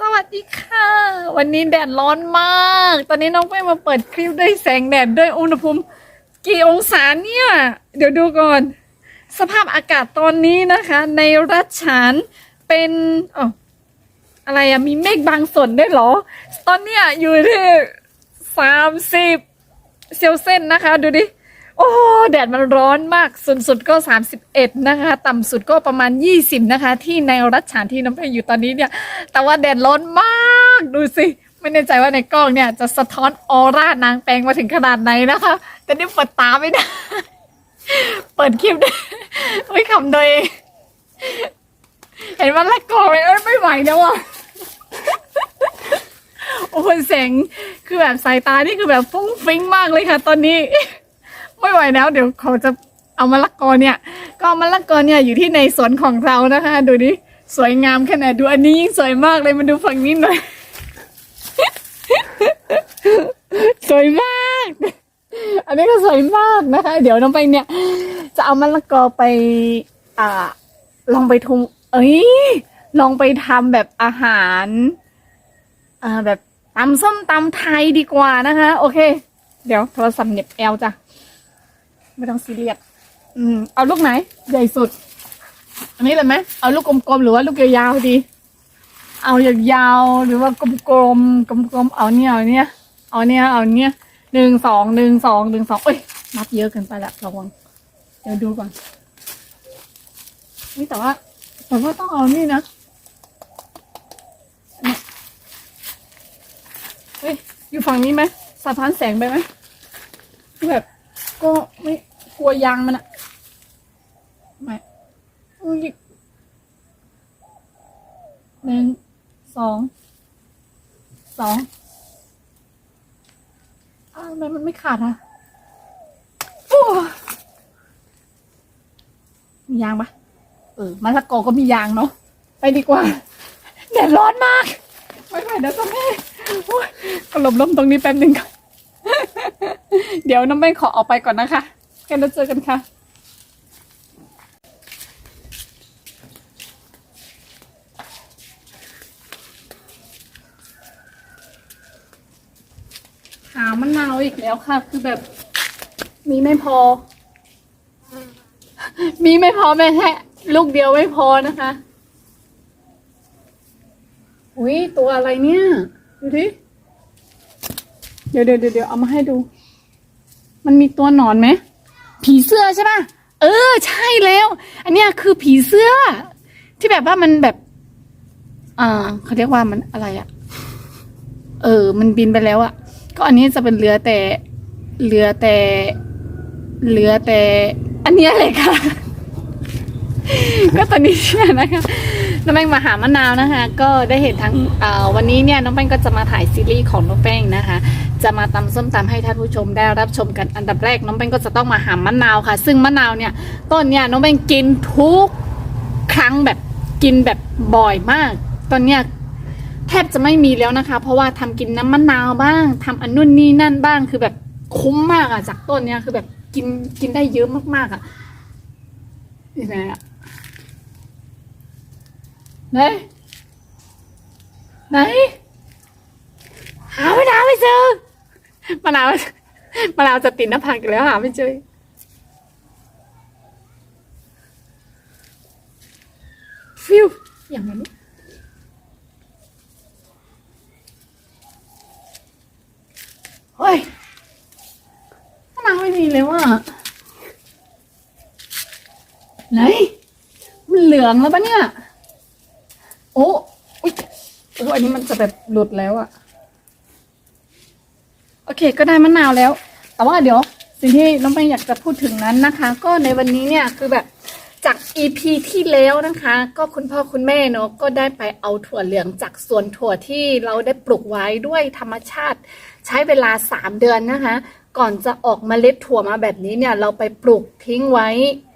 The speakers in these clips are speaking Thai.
สวัสดีค่ะ วันนี้แดดร้อนมาก ตอนนี้น้องแป้มาเปิดคลิปด้วยแสงแดดด้วยอุณหภูมิ กี่องศาเนี่ย เดี๋ยวดูก่อน สภาพอากาศตอนนี้นะคะ ในรัชฉานเป็นอ๋ออะไรอะมีเมฆบางส่วนได้เหรอ ตอนเนี้ยอยู่ที่สามสิบเซลเซียสนะคะ ดูดิ โอ้แดดมันร้อนมากสูงสุดก็ 31 นะคะ ต่ำสุดก็ประมาณ 20 นะคะ ที่ในรัชฉานที่น้องเพลอยู่ตอนนี้เนี่ย แต่ว่าแดดร้อนมากดูสิไม่แน่ใจว่าในกล้องเนี่ยจะสะท้อนออร่านางแปลงมาถึงขนาดไหนนะคะ แต่นี่เปิดตาไม่ได้ เปิดคลิปได้ไม่ขำตัวเองเห็นมันละกอไหมเอ้ยไม่ไหวแล้วอะโอ้โหเสียงคือแบบสายตานี่คือแบบฟุ้งฟิ้งมากเลยค่ะ ตอนนี้ ไม่ไหวแล้ว เดี๋ยวเขาจะเอามะละกอเนี่ย ก็มะละกอเนี่ยอยู่ที่ในสวนของเรานะคะ ดูดิสวยงามแค่ไหนดูอันนี้ยิ่งสวยมากเลยมาดูฝั่งนี้หน่อย สวยมาก อันนี้ก็สวยมากนะคะ เดี๋ยวน้องไปเนี่ย จะเอามะละกอไป อ่า ลองไปทุงเอ้ยลองไปทำแบบอาหารอ่าแบบตำส้มตำไทยดีกว่านะคะ โอเค เดี๋ยวโทรศัพท์เน็บแอลจ้ะ ไม่ต้องซีเรียสอืมเอาลูกไหน ใหญ่สุด อันนี้เลยไหมเอาลูกกลมๆหรือว่าลูกยาวๆดี เอายาวๆหรือว่ากลมๆกลมๆเอาเนี่ยเอาเนี่ยเอาเนี่ยเอาเนี่ยหนึ่งสองหนึ่งสองหนึ่งสองเอ้ยนับเยอะเกินไปละระวังเดี๋ยวดูก่อนนี่แต่ว่าแต่ว่าต้องเอานี่นะเนี่ยเฮ้ยอยู่ฝั่งนี้ไหมสะท้อนแสงไปไหมแบบ ก็ไม่กลัวยางมันอะไม่หนึ่งสองสองอ้าวทำไมมันไม่ขาดอะโอ้มียางปะเออมะละกอก็มียางเนาะไปดีกว่าแดดร้อนมากไม่ไหวแล้วจ้ะแม่โอ้ยก็หลบล้มตรงนี้แป๊บหนึ่งก่อน เดี๋ยวน้องแป้งขอออกไปก่อนนะคะกันแล้วเจอกันค่ะ หามะนาวอีกแล้วค่ะ คือแบบ มีไม่พอ มีไม่พอแม่แท้ลูกเดียวไม่พอนะคะ อุ้ยตัวอะไรเนี่ย ดูดิ ดี๋ยวเดี๋ยวเดี๋ยวเอามาให้ดู มันมีตัวหนอนไหมผีเสื้อใช่ป่ะเออ ใช่แล้ว อันเนี้ยคือผีเสื้อ ที่แบบว่ามันแบบ อ่าเขาเรียกว่ามันอะไรอะเออ มันบินไปแล้วอะก็อันนี้จะเป็นเรือแต่เรือแต่เรือแต่ อันเนี้ยเลยค่ะ ก็ตอนนี้เนี่ยนะคะน้องแป้งมาหามะนาวนะคะ ก็ได้เห็นทั้งวันนี้เนี่ยน้องแป้งก็จะมาถ่ายซีรีส์ของน้องแป้งนะคะ จะมาตำส้มตำให้ท่านผู้ชมได้รับชมกันอันดับแรก น้องแป้งก็จะต้องมาหามะนาวค่ะ ซึ่งมะนาวเนี่ยต้นเนี่ยน้องแป้งกินทุกครั้งแบบกินแบบบ่อยมาก ตอนเนี้ยแทบจะไม่มีแล้วนะคะ เพราะว่าทำกินน้ำมะนาวบ้างทำอันนู่นนี่นั่นบ้างคือแบบคุ้มมากอะจากต้นเนี่ยคือแบบกินกินได้เยอะมากๆอะยังไงอะ ไหน ไหน หาไมะนาวไม่เจอมะนาวมะนาวจะติดหน้าผากอีกแล้วหาไม่เจอฟิวอย่างนั้นเฮ้ยมะนาวไม่มีเลยว่ะไหน มันเหลืองแล้วปะเนี่ย อันนี้มันจะแบบหลุดแล้วอะโอเค ก็ได้มะนาวแล้ว แต่ว่าเดี๋ยว สิ่งที่น้องแป้งอยากจะพูดถึงนั้นนะคะ ก็ในวันนี้เนี่ยคือแบบจาก EP ที่แล้วนะคะ ก็คุณพ่อคุณแม่เนาะก็ได้ไปเอาถั่วเหลืองจากสวนถั่วที่เราได้ปลูกไว้ด้วยธรรมชาติ ใช้เวลา 3 เดือนนะคะ ก่อนจะออกมเมล็ดถั่วมาแบบนี้เนี่ยเราไปปลูกทิ้งไว้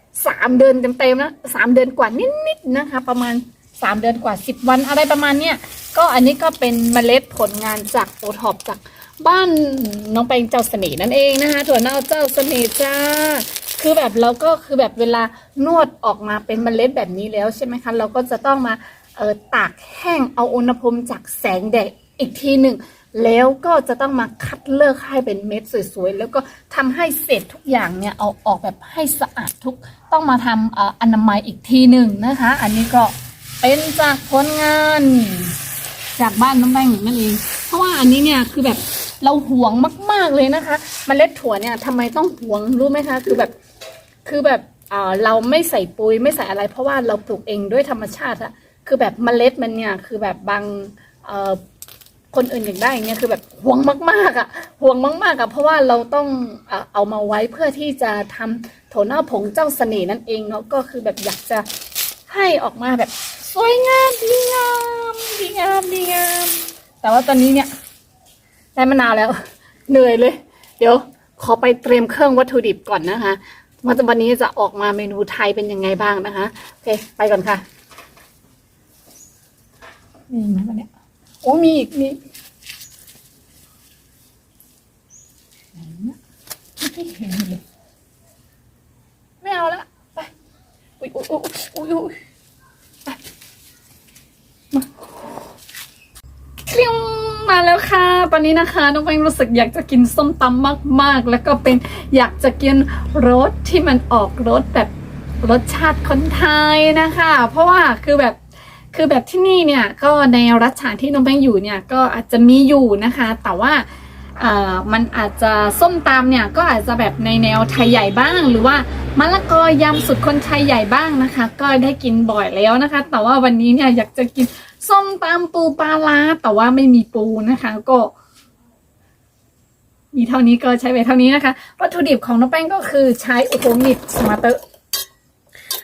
3 เดือนเต็มๆนะสามเดือนกว่านิดๆนะคะ ประมาณ 3เดือนกว่า10วันอะไรประมาณเนี้ยก็อันนี้ก็เป็นเมล็ดผลงานจากโอท็อปจากบ้านน้องแปงเจ้าเสน่ห์นั่นเองนะคะถั่วเน่าเจ้าเสน่ห์จ้า คือแบบเราก็คือแบบเวลานวดออกมาเป็นเมล็ดแบบนี้แล้วใช่ไหมคะเราก็จะต้องมาเออตากแห้งเอาอุณหภูมิจากแสงแดดอีกทีหนึ่งแล้วก็จะต้องมาคัดเลือกให้เป็นเม็ดสวยๆ แล้วก็ทำให้เศษทุกอย่างเนี่ยเอาออกแบบให้สะอาดทุก ต้องมาทำออนามัยอีกทีหนึ่งนะคะ อันนี้ก็ เป็นจากผลงาน จากบ้านน้องแบงนั่นเอง เพราะว่าอันนี้เนี่ยคือแบบเราหวงมาก ๆเลยนะคะมเมล็ดถั่วเนี่ยทำไมต้องหวงรู้ไหมคะ คือแบบคือแบบเราไม่ใส่ปุ๋ยไม่ใส่อะไร เพราะว่าเราปลูกเองด้วยธรรมชาติอะคือแบบเมล็ดมันเนี่ยคือแบบบางเอคนอื่นอยากได้เงี้ยคือแบบห่วงมากๆอะห่วงมากๆอะเพราะว่าเราต้องเอ่อเอามาไว้เพื่อที่จะทำโถเน่าผงเจ้าเสน่ห์นั่นเองเนาะก็คือแบบอยากจะให้ออกมาแบบ วยงามดีงามดีงามดีงาม แต่ว่าตอนนี้เนี่ยได้มะนาวแล้ว เหนื่อยเลย เดี๋ยวขอไปเตรียมเครื่องวัตถุดิบก่อนนะคะว่าวันนี้จะออกมาเมนูไทยเป็นยังไงบ้างนะคะโอเคไปก่อนค่ะมีไหมวันเนี้ยโอ้มีอีกมีไม่เห็นเลยไม่เอาละไปอุ้ยอุ้ยอุ้ยอุ้ยอุ้ยไปมาเคลียงมาแล้ว ตอนนี้นะคะน้องแป้งรู้สึกอยากจะกินส้มตำมากๆ แล้วก็เป็นอยากจะกินรสที่มันออกรสแบบรสชาติคนไทยนะคะ เพราะว่าคือแบบคือแบบที่นี่เนี่ยก็ในรัชฉานที่น้องแป้งอยู่เนี่ยก็อาจจะมีอยู่นะคะ แต่ว่ามันอาจจะส้มตำเนี่ยก็อาจจะแบบในแนวไทยใหญ่บ้าง หรือว่ามะละกอยำสุดคนไทยใหญ่บ้างนะคะ ก็ได้กินบ่อยแล้วนะคะ แต่ว่าวันนี้เนี่ยอยากจะกินส้มตำปูปลาร้าแต่ว่าไม่มีปูนะคะก็ มีเท่านี้ก็ใช้ไปเท่านี้นะคะ วัตถุดิบของน้องแป้งก็คือใช้โอ้โหมิดสมาร์เตอร์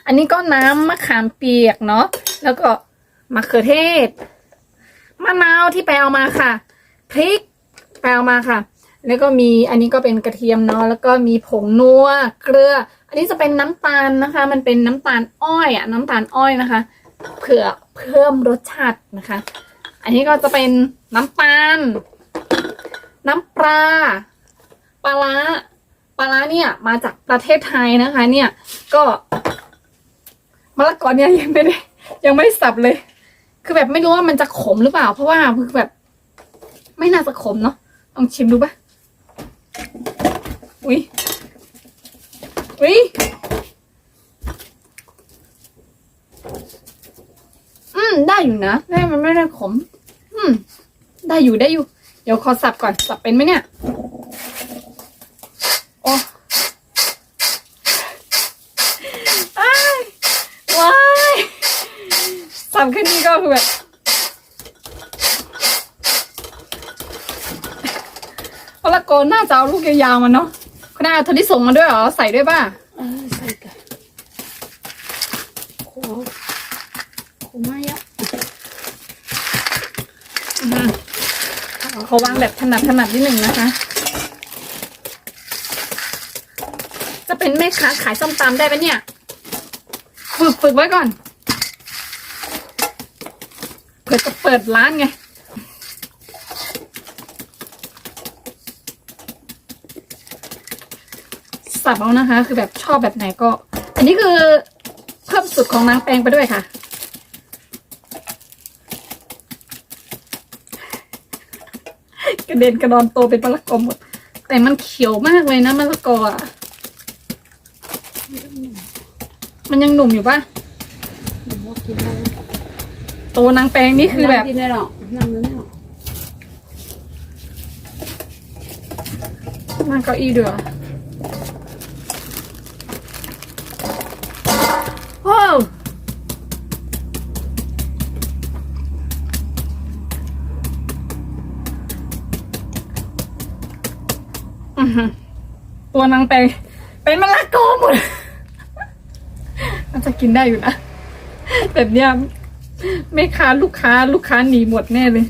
อันนี้ก็น้ำมะขามเปียกเนาะแล้วก็มะเขือเทศมะนาวที่ไปเอามาค่ะพริกไปเอามาค่ะ แล้วก็มีอันนี้ก็เป็นกระเทียมเนาะแล้วก็มีผงนัวเกลือ อันนี้จะเป็นน้ำตาลนะคะ มันเป็นน้ำตาลอ้อยอะน้ำตาลอ้อยนะคะ เผื่อเพิ่มรสชาตินะคะ อันนี้ก็จะเป็นน้ำตาล น้ำปลาปลาร้าปลาร้าเนี่ยมาจากประเทศไทยนะคะ เนี่ยก็มะละกอเนี่ยยังไม่ได้ยังไม่สับเลย คือแบบไม่รู้ว่ามันจะขมหรือเปล่า เพราะว่าคือแบบ ไม่น่าจะขมเนาะลองชิมดูปะอุ้ยอุ้ยอืม ได้อยู่นะได้มันไม่ได้ขม อืม ได้อยู่ได้อยู่ เดี๋ยวขอสับก่อน สับเป็นไหมเนี่ย โอ้ยว้ายสับแค่นี้ก็คือแบบมะละกอน่าจะเอาลูกยาวๆมันเนาะคุณนายเอาทะลิส่งมาด้วยเหรอ ใส่ด้วยป่ะ เออใส่กันโคโคไม่อะ อืมเขาวางแบบถนัดถนัดนิดหนึ่งนะคะ จะเป็นแม่ค้าขายส้มตำได้ปะเนี่ย ฝึกฝึกไว้ก่อน เผื่อจะเปิดร้านไงสับเอานะคะ คือแบบชอบแบบไหนก็ อันนี้คือเพิ่มสุดของนางแปงไปด้วยค่ะ ระเด็นกระดอนโตเป็นมะละกอหมด แต่มันเขียวมากเลยนะมะละกออะ มันยังหนุ่มอยู่ปะโตนางแปลงนี่คือแบบกินได้หรอกนั่งนั่นหรอกนั่งเก้าอี้เดือ ตัวนางแปเป็นมะละกอหมดน่าจะกินได้อยู่นะแบบเนี้ยแม่ค้าลูกค้าลูกค้าหนีหมดแน่เลย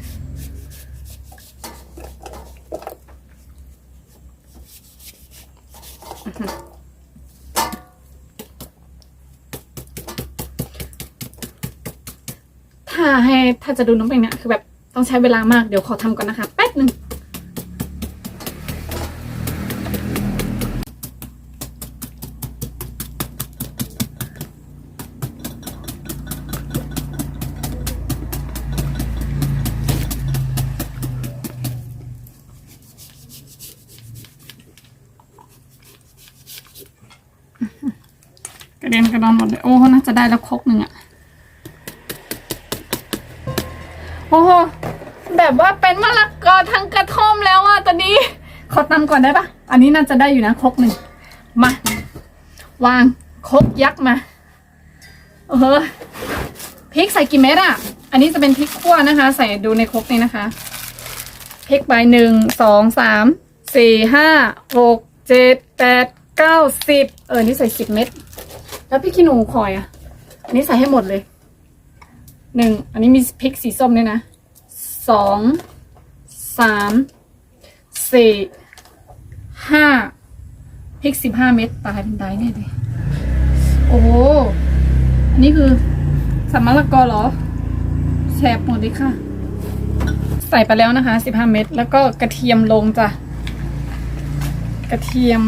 ถ้าให้ถ้าจะดูน้องเป็นเนี่ยคือแบบต้องใช้เวลามากเดี๋ยวขอทำก่อนนะคะ แป๊บหนึ่ง ระเด็นกระดอนหมดเลย โอ้น่าจะได้แล้วครกหนึ่งอะโอ้โหแบบว่าเป็นมะละกอทั้งกระท่อมแล้วอะตอนนี้ ขอตำก่อนได้ปะอันนี้น่าจะได้อยู่นะครกหนึ่งมาวางครกยักษ์มาเออพริกใส่กี่เม็ดอะอันนี้จะเป็นพริกขั่วนะคะ ใส่ดูในครกนี้นะคะพริกใบหนึ่งสองสามสี่ห้าหกเจ็ดแปดเก้าสิบเออนี่ใส่สิบเม็ด แล้วพริกขี้หนูคอยอะ อันนี้ใส่ให้หมดเลย หนึ่ง อันนี้มีพริกสีส้มด้วยนะ สอง สาม สี่ ห้า พริกสิบห้าเม็ดตายเป็นตายแน่เลยโอ้โห อันนี้คือสัมมะละกอเหรอแฉบหมดเลยค่ะ ใส่ไปแล้วนะคะ15เม็ด แล้วก็กระเทียมลงจ้ะ กระเทียม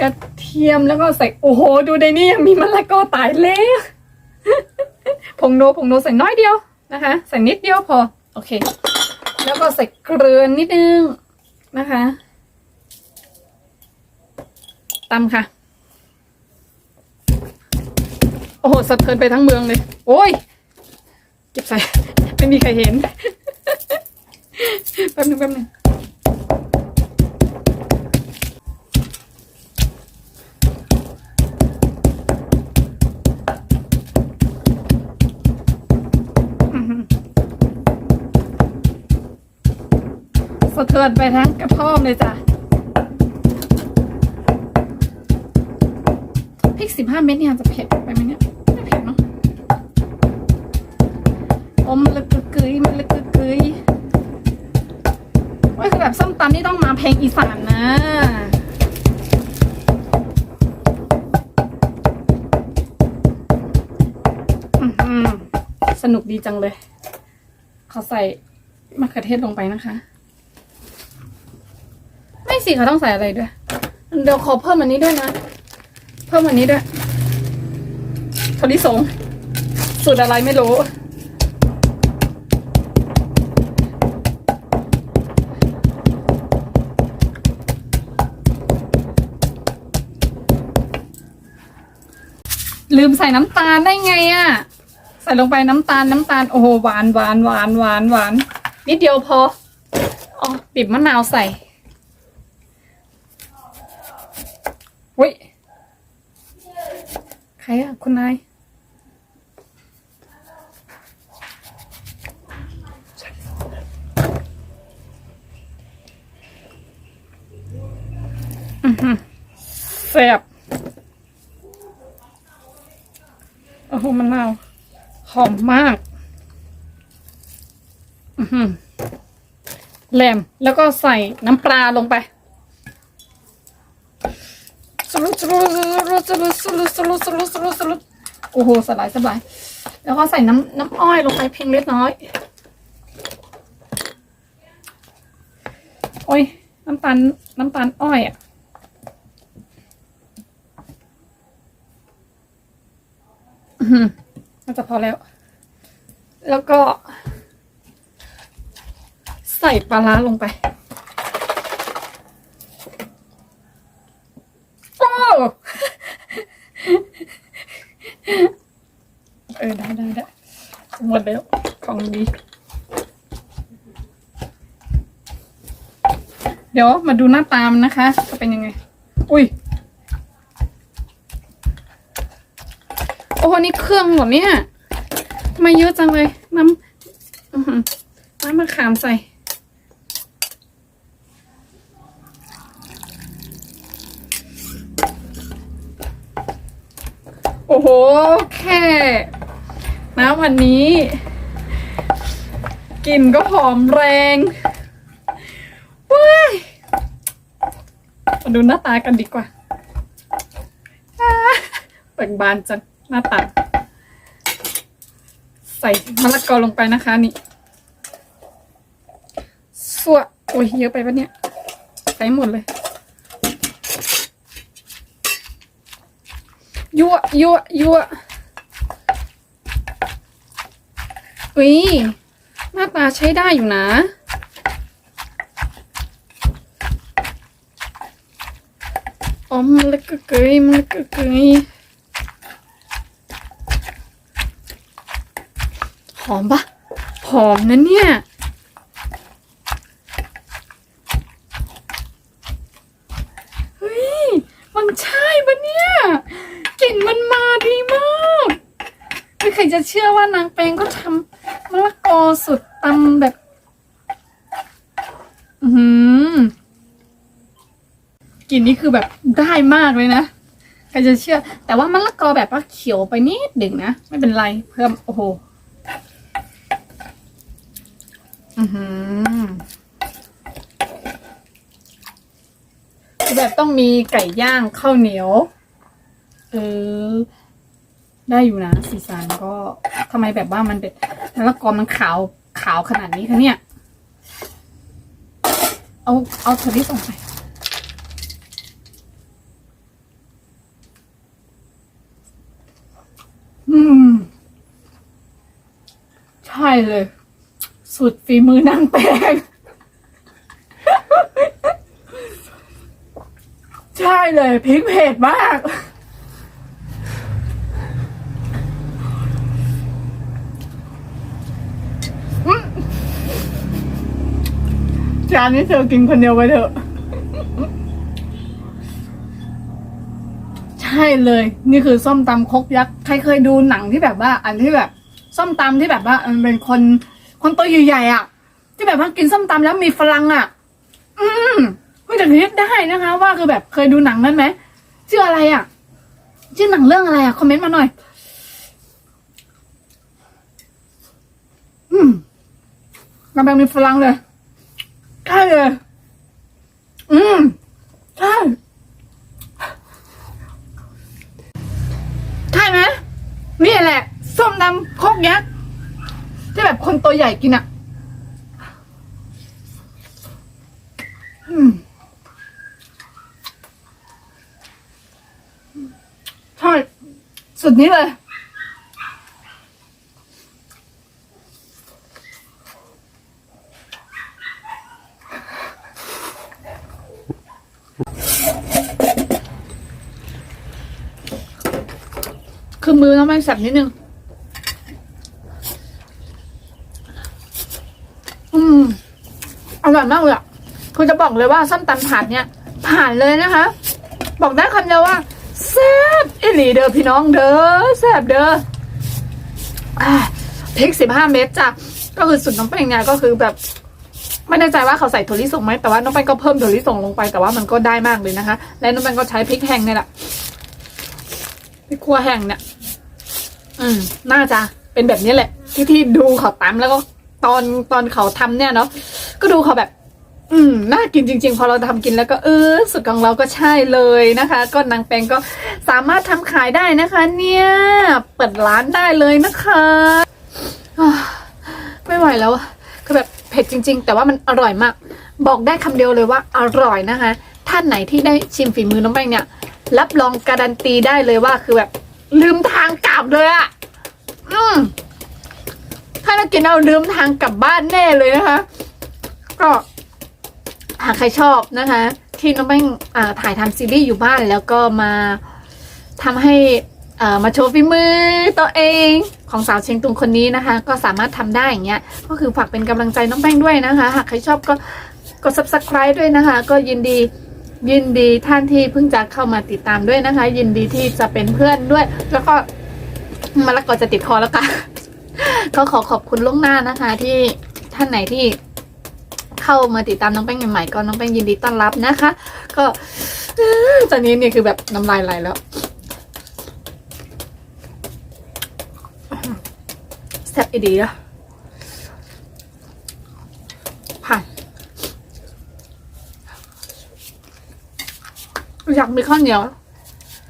กระเทียมแล้วก็ใส่โอ้โห ดูในนี่ยังมีมะละกอตายแล้วผงโนผงโนใส่น้อยเดียวนะคะ ใส่นิดเดียวพอ โอเค แล้วก็ใส่เกลือนิดนึงนะคะตำค่ะ โอ้โหสะเทือนไปทั้งเมืองเลย โอ้ยเก็บใส่ ไม่มีใครเห็น แป๊บนึงแป๊บนึงอื้อหือ สะเทือนไปทั้งกระท่อมเลยจ้ะพริกสิบห้าเม็ดเนี่ยจะเผ็ดไปไหมเนี่ยไม่เผ็ดเนาะอมละกึกึยมันละกึกึยโอ้ยคือแบบส้มตำนี่ต้องมาเพลงอีสานนะสนุกดีจังเลยเขาใส่มะเขือเทศลงไปนะคะ สิเขาต้องใส่อะไรด้วย เดี๋ยวขอเพิ่มอันนี้ด้วยนะ เพิ่มอันนี้ด้วยทอริสงสูตรอะไรไม่รู้ ลืมใส่น้ำตาลได้ไงอะ่ะ ใส่ลงไปน้ำตาลน้ำตาล โอ้โหหวานหวานหวานหวานหวานนิดเดียวพออ๋อบีบมะนาวใส่ เฮ้ยใครอะคุณนายอือหือแซ่บโอ้โหมันนาวหอมมากอือหือแหลม แล้วก็ใส่น้ำปลาลงไป สลุดสลุดสลุดสลุดสลุดสลุดสลุดสลุดสลุดโอ้โหสบายสบาย แล้วก็ใส่น้ำน้ำอ้อยลงไปเพียงเล็กน้อย โอ้ย น้ำตาลน้ำตาลอ้อยอะน่าจะพอแล้ว แล้วก็ ใส่ปลาร้าลงไป โอ้ เออได้ได้ได้หมดแล้วของดี เดี๋ยวมาดูหน้าตามนะคะจะเป็นยังไง อุ้ย โอ้โหนี่เครื่องเหรอเนี่ยทำไมเยอะจังเลย น้ำน้ำมะขามใส่ โห แค่นะวันนี้กลิ่นก็หอมแรงว้ายมาดูหน้าตากันดีกว่าอ่าเปิดบานจังหน้าตาใส่มะละกอลงไปนะคะนี่สัวโอ้ยเยอะไปปะเนี่ยใส่หมดเลย ยั่วยั่วยั่วอุ้ยหน้าตาใช้ได้อยู่นะอมเล็กเกยมเล็กเกยหอมปะหอมนะเนี่ย ชื่อว่านางแปงก็ทำมะละกอสุดตำแบบ อือหือกลิ่นนี้คือแบบได้มากเลยนะใครจะเชื่อ แต่ว่ามะละกอแบบว่าเขียวไปนิดหนึ่งนะ ไม่เป็นไรเพิ่มโอ้โหอือหือแบบต้องมีไก่ย่างข้าวเหนียว เออ ได้อยู่นะ สีสันก็ทำไมแบบว่ามันเป็นมะละกอมันขาวขาวขนาดนี้คะเนี่ย เอาเอาถั่วลิสงไปอืม ใช่เลย สุดฝีมือนางแปงใช่เลยพริกเผ็ดมาก จานนี้เธอกินคนเดียวไปเถอะ ใช่เลย นี่คือส้มตำคกยักษ์ใครเคยดูหนังที่แบบว่า อันที่แบบ ส้มตำที่แบบว่ามันเป็นคนคนตัวใหญ่ๆอะ ที่แบบว่ากินส้มตำแล้วมีฝรั่งอะ อืมคุณจะคิดได้นะคะ ว่าคือแบบเคยดูหนังนั้นไหมชื่ออะไรอะชื่อหนังเรื่องอะไรอะคอมเมนต์มาหน่อย อืมกำลังมีฝรั่งเลย ใช่เลย อืม ใช่ ใช่ไหมนี่แหละ ส้มตำคกยักษ์ที่แบบคนตัวใหญ่กินอะ อืม ใช่ สุดนี้เลย คือ มือต้องไม่สับนิดนึง อืมอร่อยมากเลยอะคือจะบอกเลยว่าส้มตำถาดเนี่ย ผ่านเลยนะคะ บอกได้คำเดียวว่าแซ่บอิหลีเด้อพี่น้องเด้อแซ่บเด้อพริกสิบห้าเม็ดจ้ะก็คือสุดน้องแป้งเนี่ยก็คือแบบไม่แน่ใจว่าเขาใส่ถั่วลิสงไหมแต่ว่าน้องแป้งก็เพิ่มถั่วลิสงลงไปแต่ว่ามันก็ได้มากเลยนะคะ และน้องแป้งก็ใช้พริกแห้งเนี่ยแหละพริกขั่วแห้งเนี่ย อืมน่าจะเป็นแบบนี้แหละ ที่ที่ดูเขาตำแล้วก็ตอนตอนเขาทำเนี่ยเนาะก็ดูเขาแบบ อืมน่ากินจริง ๆ พอเราทำกินแล้วก็เออสุดของเราก็ใช่เลยนะคะ ก็นางแปงก็สามารถทำขายได้นะคะ เนี่ยเปิดร้านได้เลยนะคะไม่ไหวแล้วคือแบบเผ็ดจริง ๆ แต่ว่ามันอร่อยมาก บอกได้คำเดียวเลยว่าอร่อยนะคะ ท่านไหนที่ได้ชิมฝีมือน้องแปงเนี่ย รับรองการันตีได้เลยว่าคือแบบลืมทางกลับเลยอะ อืมถ้าเรากินเอาลืมทางกลับบ้านแน่เลยนะคะ ก็หากใครชอบนะคะ ที่น้องแป้งถ่ายทำซีรีส์อยู่บ้านแล้วก็มาทำให้ามาโชว์ฝีมือตัวเองของสาวเชียงตุงคนนี้นะคะ ก็สามารถทำได้อย่างเงี้ยก็คือฝากเป็นกำลังใจน้องแป้งด้วยนะคะ หากใครชอบก็กด subscribe ด้วยนะคะ ก็ยินดียินดีท่านที่เพิ่งจะเข้ามาติดตามด้วยนะคะ ยินดีที่จะเป็นเพื่อนด้วย แล้วก็ มะละกอจะติดคอแล้วค่ะ ก็ขอขอบคุณล่วงหน้านะคะ ที่ท่านไหนที่เข้ามาติดตามน้องแป้งใหม่ๆก็น้องแป้งยินดีต้อนรับนะคะ ก็ตอนนี้เนี่ยคือแบบน้ำลายไหลแล้วแซ่บอีดีอะผ่านอยากมีข้าวเหนียว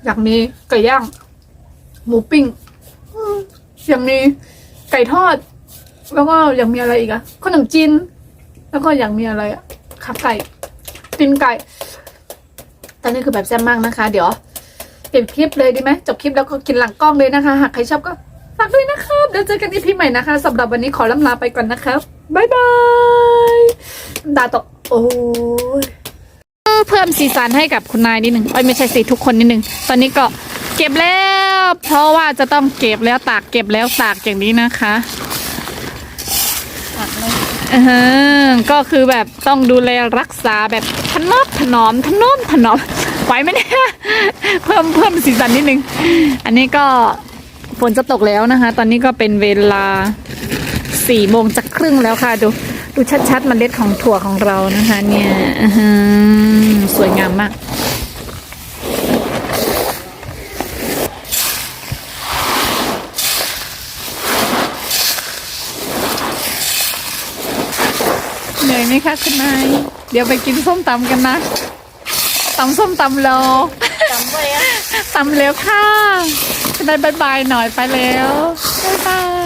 อยากมีไก่ย่าง หมูปิ้ง อยากมีไก่ทอด แล้วก็อยากมีอะไรอีกอะขนมจีนแล้วก็อยากมีอะไรอะขาไก่ตีนไก่ตอนนี้คือแบบแซ่บมากนะคะ เดี๋ยวปิดคลิปเลยดีไหมจบคลิปแล้วก็กินหลังกล้องเลยนะคะ หากใครชอบก็ฝากด้วยนะครับเดี๋ยวเจอกันอีพีใหม่นะคะสำหรับวันนี้ขอล่ำลาไปก่อนนะครับบ๊ายบายน้ำตาตกโอ้ยเพิ่มสีสันให้กับคุณนายนิดหนึ่งอ้ยไม่ใช่สิทุกคนนิดหนึ่งตอนนี้ก็ เก็บแล้ว เพราะว่าจะต้องเก็บแล้วตากเก็บแล้วตากอย่างนี้นะคะผักเลยอือฮะก็คือแบบต้องดูแลรักษาแบบถนอมถนอมถนอมถนอมไหวไหมเนี่ยเพิ่มเพิ่มสีสันนิดนึง อันนี้ก็ฝนจะตกแล้วนะคะ ตอนนี้ก็เป็นเวลาสี่โมงจะครึ่งแล้วค่ะ ดูดูชัดๆเมล็ดของถั่วของเรานะคะ เนี่ยอือหือสวยงามมาก เหนื่อยไห มคะคุณนาย เดี๋ยวไปกินส้มตำกันนะตำส้มตำรอจำไว้อะตำเร็วค่ะคุณนายบายบายหน่อยไปแล้วบ๊ายบาย